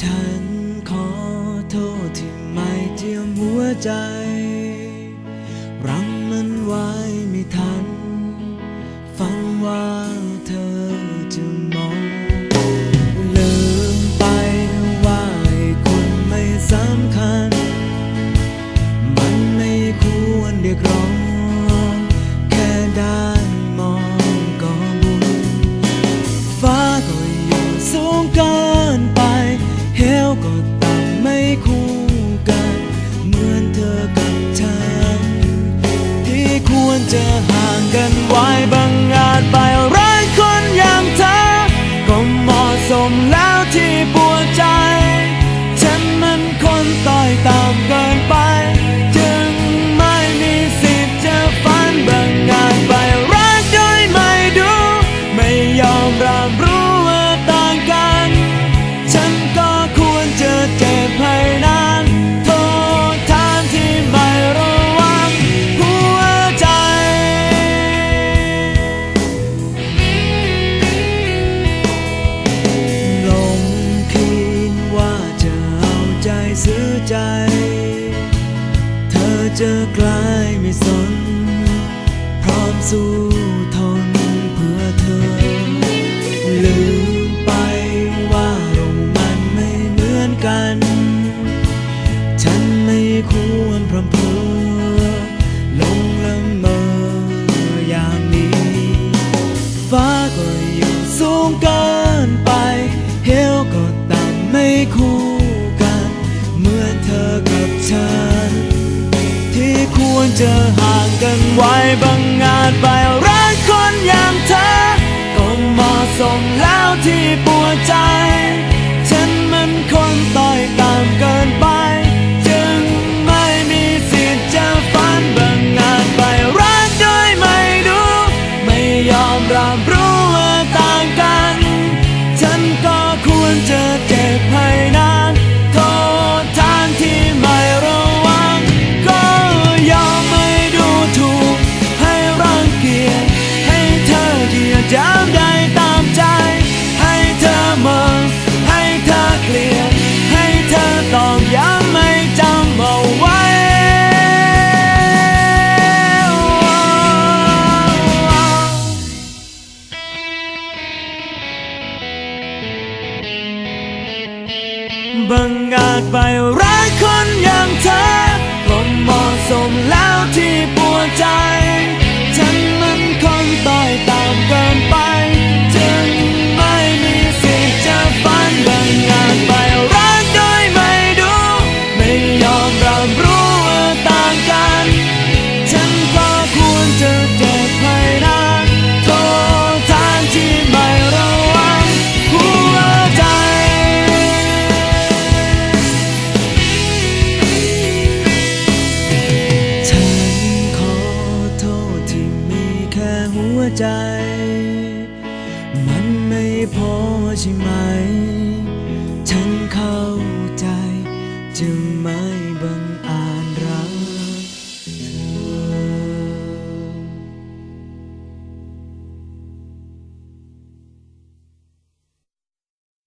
ฉันขอโทษที่ไม่เจียมหัวใจ ควรจะห่างกันไว้บางอาจไป เธอจะกลายไม่สน พร้อมสู้ทนเพื่อเธอ ลืมไปว่าลมมันไม่เหมือนกัน ฉันไม่ควรพรำเพอลงละเมออย่างนี้ ฟ้าก็อยู่สูงเกินไป เหวก็ต่ำไม่คู่กั ควรจะห่างกันไว้บางอาจไปรักคนอย่างเธอก็เหมาะสมแล้วที่ปวดใจ ฉันมันคนต่อยตามเกินไป จึงไม่มีสิทธิ์จะฝันบางอาจไปรักโดยไม่ดูไม่ยอมรับรู้ บังอาจไปรักคนอย่างเธอก็เหมาะสมแล้วที่ปวดใจ แค่หัวใจ มันไม่พอใช่ไหม